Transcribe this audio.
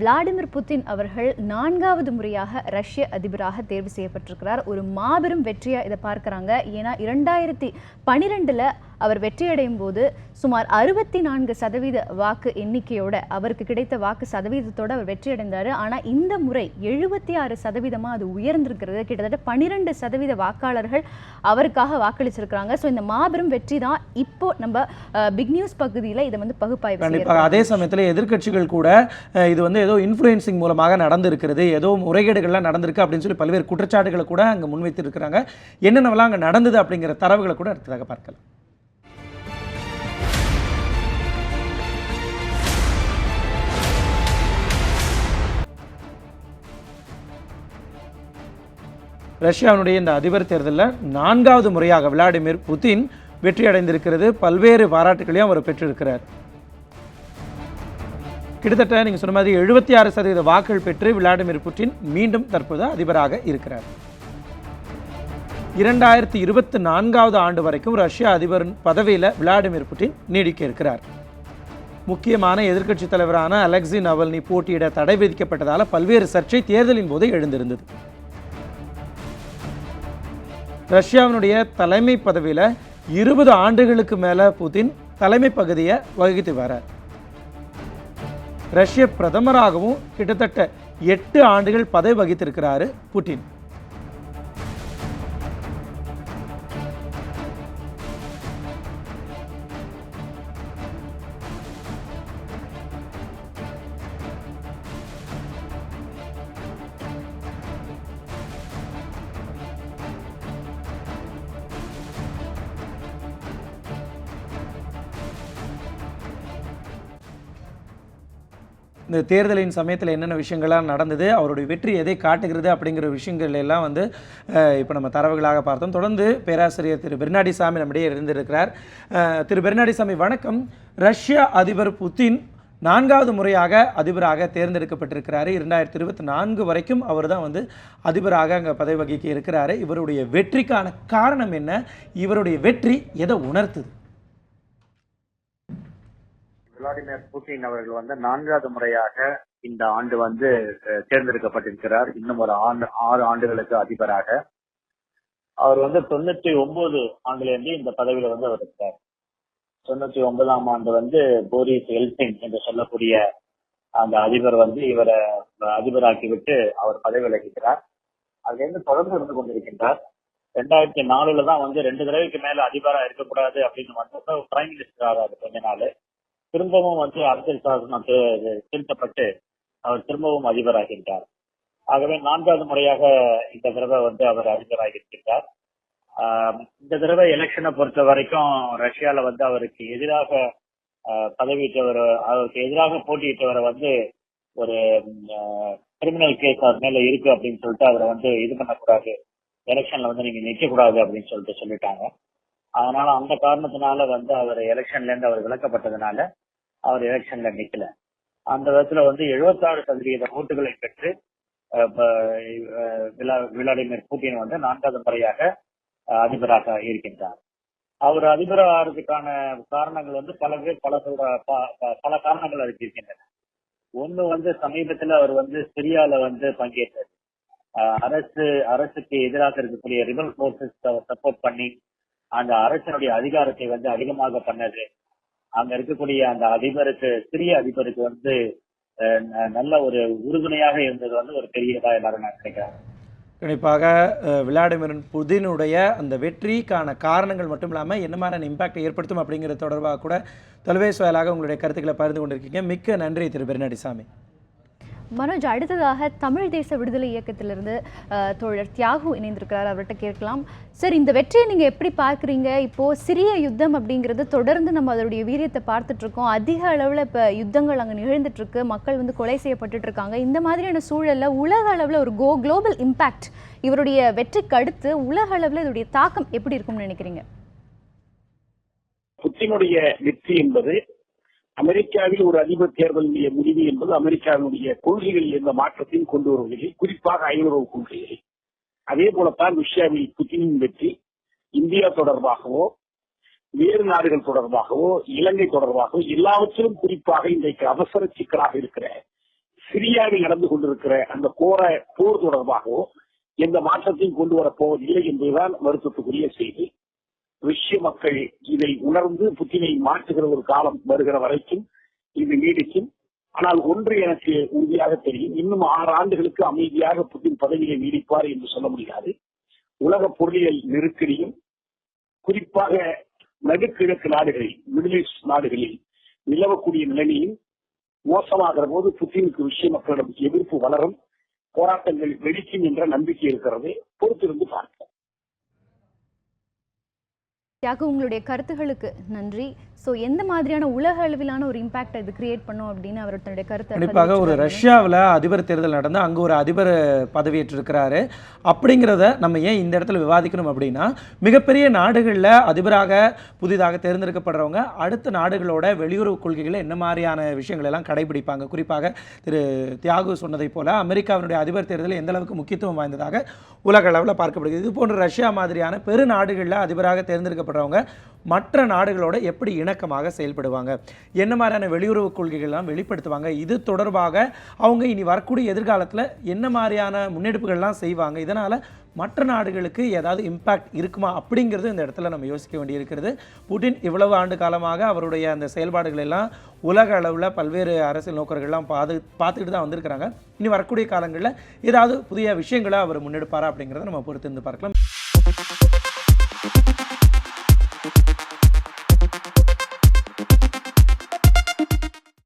Vladimir Putin அவர்கள் நான்காவது முறையாக ரஷ்ய அதிபராக தேர்வு செய்யப்பட்டிருக்கிறார். ஒரு மாபெரும் வெற்றியாக இதை பார்க்குறாங்க. ஏன்னா இரண்டாயிரத்தி பன்னிரெண்டில் அவர் வெற்றியடையும் போது சுமார் அறுபத்தி நான்கு சதவீத வாக்கு எண்ணிக்கையோட அவருக்கு கிடைத்த வாக்கு சதவீதத்தோட அவர் வெற்றியடைந்தார். ஆனா இந்த முறை எழுபத்தி ஆறு சதவீதமா அது உயர்ந்திருக்கிறது. கிட்டத்தட்ட பன்னிரெண்டு சதவீத வாக்காளர்கள் அவருக்காக வாக்களிச்சிருக்கிறாங்க. ஸோ இந்த மாபெரும் வெற்றி தான் இப்போ நம்ம பிக் நியூஸ் பகுதியில இதை வந்து பகுப்பாய்வு கண்டிப்பாக. அதே சமயத்தில் எதிர்க்கட்சிகள் கூட இது வந்து ஏதோ இன்ஃப்ளூயன்சிங் மூலமாக நடந்திருக்கிறது ஏதோ முறைகேடுகள்லாம் நடந்திருக்கு அப்படின்னு சொல்லி பல்வேறு குற்றச்சாட்டுகளை கூட அங்கே முன்வைத்திருக்கிறாங்க. என்னென்னவெல்லாம் அங்கே நடந்தது அப்படிங்கிற தரவுகளை கூட அடுத்ததாக பார்க்கலாம். ரஷ்யாவினுடைய இந்த அதிபர் தேர்தலில் நான்காவது முறையாக விளாடிமிர் புதின் வெற்றி அடைந்திருக்கிறது பல்வேறு பாராட்டுகளையும் அவர் பெற்றிருக்கிறார். கிட்டத்தட்ட நீங்கள் சொன்ன மாதிரி எழுபத்தி ஆறு சதவீத வாக்குகள் பெற்று விளாடிமிர் புட்டின் மீண்டும் தற்போது அதிபராக இருக்கிறார். இரண்டாயிரத்தி இருபத்தி நான்காவது ஆண்டு வரைக்கும் ரஷ்யா அதிபர் பதவியில் விளாடிமிர் புட்டின் நீடிக்க இருக்கிறார். முக்கியமான எதிர்க்கட்சி தலைவரான அலெக்சி நவல்னி போட்டியிட தடை விதிக்கப்பட்டதால் பல்வேறு சர்ச்சை தேர்தலின் போது எழுந்திருந்தது. ரஷ்யாவினுடைய தலைமை பதவியில் இருபது ஆண்டுகளுக்கு மேலே புதின் தலைமை பகுதியை வகித்து வரார் ரஷ்ய பிரதமராகவும் கிட்டத்தட்ட எட்டு ஆண்டுகள் பதவி வகித்திருக்கிறாரு புட்டின். இந்த தேர்தலின் சமயத்தில் என்னென்ன விஷயங்கள்லாம் நடந்தது அவருடைய வெற்றி எதை காட்டுகிறது அப்படிங்கிற விஷயங்கள் எல்லாம் வந்து இப்போ நம்ம தரவுகளாக பார்த்தோம். தொடர்ந்து பேராசிரியர் திரு பெர்னாடிசாமி நம்மிடையே இருந்திருக்கிறார். திரு பெர்னாடிசாமி வணக்கம். ரஷ்ய அதிபர் புத்தின் நான்காவது முறையாக அதிபராக தேர்ந்தெடுக்கப்பட்டிருக்கிறாரு. இரண்டாயிரத்தி இருபத்தி நான்கு வரைக்கும் அவர் தான் வந்து அதிபராக அங்கே பதவி வகிக்க இருக்கிறாரு. இவருடைய வெற்றிக்கான காரணம் என்ன? இவருடைய வெற்றி எதை உணர்த்துது? விளாடிமிர் புட்டின் அவர்கள் வந்து நான்காவது முறையாக இந்த ஆண்டு வந்து தேர்ந்தெடுக்கப்பட்டிருக்கிறார். இன்னும் ஒரு ஆண்டு ஆறு ஆண்டுகளுக்கு அதிபராக. அவர் வந்து தொண்ணூத்தி ஒன்பது ஆண்டுல இருந்து இந்த பதவியில வந்து அவர் இருக்கிறார். தொண்ணூத்தி ஒன்பதாம் ஆண்டு வந்து போரிஸ் எல்சிங் என்று சொல்லக்கூடிய அந்த அதிபர் வந்து இவரை அதிபராக்கிவிட்டு அவர் பதவி விலகுகிறார் அதுலேருந்து தொடர்ந்து இருந்து கொண்டிருக்கின்றார். ரெண்டாயிரத்தி நாலுல தான் வந்து ரெண்டு தடவைக்கு மேல அதிபரா இருக்கக்கூடாது அப்படின்னு வந்தப்ப பிரைம் மினிஸ்டர் ஆறாரு கொஞ்ச நாள். திரும்பவும் வந்து அரசியல் சாசனம் திருத்தப்பட்டு அவர் திரும்பவும் அதிபராகின்றார். ஆகவே நான்காவது முறையாக இந்த தடவை வந்து அவர் அதிபராகி இருக்கின்றார் ஆஹ் இந்த தடவை எலெக்ஷனை பொறுத்த வரைக்கும் ரஷ்யால வந்து அவருக்கு எதிராக ஆஹ் பதவியிட்டவர் அவருக்கு எதிராக போட்டியிட்டவரை வந்து ஒரு கிரிமினல் கேஸ் அவர் மேல இருக்கு அப்படின்னு சொல்லிட்டு அவரை வந்து இது பண்ணக்கூடாது. எலெக்ஷன்ல வந்து நீங்க நிற்கக்கூடாது கூடாது அப்படின்னு சொல்லிட்டு சொல்லிட்டாங்க. அதனால அந்த காரணத்தினால வந்து அவர் எலெக்ஷன்ல இருந்து அவர் விளக்கப்பட்டதுனால அவர் எலெக்ஷன்ல நிக்கல. அந்த விதத்துல வந்து 76% சதவீத ஓட்டுகளை பெற்று விளாடிமிர் புட்டின் வந்து நான்காவது முறையாக அஹ், அதிபராக இருக்கின்றார். அவர் அதிபர் ஆகிறதுக்கான காரணங்கள் வந்து பல பேர் பல சொல்ற ப- ப- பல காரணங்கள் அதுக்கு இருக்கின்றன. ஒண்ணு வந்து சமீபத்துல அவர் வந்து சிரியால வந்து பங்கேற்றார். அரசு அரசுக்கு எதிராக இருக்கக்கூடிய ரிபல் போர்சஸ் சப்போர்ட் பண்ணி அந்த அரசனுடைய அதிகாரத்தை வந்து அதிகமாக பண்ணது அங்க இருக்கக்கூடிய அந்த அதிபருக்கு சிறிய அதிபருக்கு வந்து நல்ல ஒரு உறுதுணையாக இருந்தது வந்து ஒரு பெரியதா எல்லாரும் நான் நினைக்கிறேன். கண்டிப்பாக விளாடிமிர் புதினுடைய அந்த வெற்றிக்கான காரணங்கள் மட்டும் இல்லாமல் என்ன மாதிரியான இம்பாக்ட் ஏற்படுத்தும் அப்படிங்கிறது தொடர்பாக கூட தொலைபேசி வாயிலாக உங்களுடைய கருத்துக்களை பகிர்ந்து கொண்டிருக்கீங்க. மிக்க நன்றி திரு பெருநாடி சாமி மனோஜ் அடுத்ததாக தமிழ் தேச விடுதலை இயக்கத்திலிருந்து அஹ், தோழர் தியாகு இணைந்திருக்கிறார். அவர்கிட்ட கேட்கலாம். சார் இந்த வெற்றியை நீங்க எப்படி பார்க்குறீங்க? இப்போ சிறிய யுத்தம் அப்படிங்கிறது தொடர்ந்து நம்ம அதோடைய வீரியத்தை பார்த்துட்டு இருக்கோம் அதிக அளவுல இப்ப யுத்தங்கள் அங்க நிகழ்ந்துட்டு இருக்கு மக்கள் வந்து கொலை செய்யப்பட்டுட்டு இருக்காங்க இந்த மாதிரியான சூழல்ல உலக அளவுல ஒரு கோ குளோபல் இம்பேக்ட் இவருடைய வெற்றிக்கு அடுத்து உலக அளவில் இதோடைய தாக்கம் எப்படி இருக்கும்னு நினைக்கிறீங்க? புத்தினுடைய வெற்றி என்பது அமெரிக்காவில் ஒரு அதிபர் தேர்தலுடைய முடிவு என்பது அமெரிக்காவினுடைய கொள்கைகளில் இருந்த மாற்றத்தையும் கொண்டு வருவதில்லை குறிப்பாக ஐநூறு கொள்கைகளை அதே போலத்தான் ரஷ்யாவில் புத்தினின் வெற்றி இந்தியா தொடர்பாகவோ வேறு நாடுகள் தொடர்பாகவோ இலங்கை தொடர்பாகவோ எல்லாவற்றிலும் குறிப்பாக இன்றைக்கு அவசர சிக்கலாக இருக்கிற சிரியாவில் நடந்து கொண்டிருக்கிற அந்த கோர போர் தொடர்பாகவோ எந்த மாற்றத்தையும் கொண்டு வரப் போவதில்லை என்பதுதான் வருத்தத்துக்குரிய செய்தி. ரஷ்ய மக்கள் இதை உணர்ந்து புத்தினை மாற்றுகிற ஒரு காலம் வருகிற வரைக்கும் இது நீடிக்கும். ஆனால் ஒன்று எனக்கு உறுதியாக தெரியும். இன்னும் ஆறு ஆண்டுகளுக்கு அமைதியாக புத்தின் பதவியை நீடிப்பார் என்று சொல்ல முடியாது. உலக பொருளியல் நெருக்கடியும் குறிப்பாக நடுக்கிழக்கு நாடுகளில் மிடில் ஈஸ்ட் நாடுகளில் நிலவக்கூடிய நிலைமையும் மோசமாகிற போது புத்தினுக்கு விஷய மக்களிடம் எதிர்ப்பு வளரும் போராட்டங்கள் வெடிக்கும் என்ற நம்பிக்கை இருக்கிறது பொறுத்திருந்து பார்ப்போம். தியாகு உங்களுடைய கருத்துகளுக்கு நன்றி. ஸோ எந்த மாதிரியான உலக அளவிலான ஒரு இம்பாக்ட் இது கிரியேட் பண்ணும் அப்படின்னு அவர் தன்னுடைய கருத்தை கண்டிப்பாக ஒரு. ரஷ்யாவில் அதிபர் தேர்தல் நடந்து அங்கே ஒரு அதிபர் பதவியேற்றிருக்கிறாரு. அப்படிங்கிறத நம்ம ஏன் இந்த இடத்துல விவாதிக்கணும் அப்படின்னா மிகப்பெரிய நாடுகளில் அதிபராக புதிதாக தேர்ந்தெடுக்கப்படுறவங்க அடுத்த நாடுகளோட வெளியுறவு கொள்கைகளை என்ன மாதிரியான விஷயங்கள் எல்லாம் கடைபிடிப்பாங்க? குறிப்பாக திரு தியாகு சொன்னதைப் போல அமெரிக்காவினுடைய அதிபர் தேர்தல் எந்த அளவுக்கு முக்கியத்துவம் வாய்ந்ததாக உலக அளவில் பார்க்கப்படுகிறது. இது போன்ற ரஷ்யா மாதிரியான பெரு நாடுகளில் அதிபராக தேர்ந்தெடுக்கப்படுறவங்க மற்ற நாடுகளோட எப்படி இணக்கமாக செயல்படுவாங்க? என்ன மாதிரியான வெளியுறவு கொள்கைகள்லாம் வெளிப்படுத்துவாங்க? இது தொடர்பாக அவங்க இனி வரக்கூடிய எதிர்காலத்தில் என்ன மாதிரியான முன்னெடுப்புகள்லாம் செய்வாங்க? இதனால் மற்ற நாடுகளுக்கு ஏதாவது இம்பேக்ட் இருக்குமா? அப்படிங்கிறது இந்த இடத்துல நம்ம யோசிக்க வேண்டியிருக்கிறது. புட்டின் இவ்வளவு ஆண்டு காலமாக அவருடைய அந்த செயல்பாடுகள் எல்லாம் உலக அளவில் பல்வேறு அரசியல் நோக்கர்கள்லாம் பாது பார்த்துக்கிட்டு தான் வந்திருக்கிறாங்க. இனி வரக்கூடிய காலங்களில் ஏதாவது புதிய விஷயங்களை அவர் முன்னெடுப்பாரா அப்படிங்கிறத நம்ம பொறுத்திருந்து பார்க்கலாம்.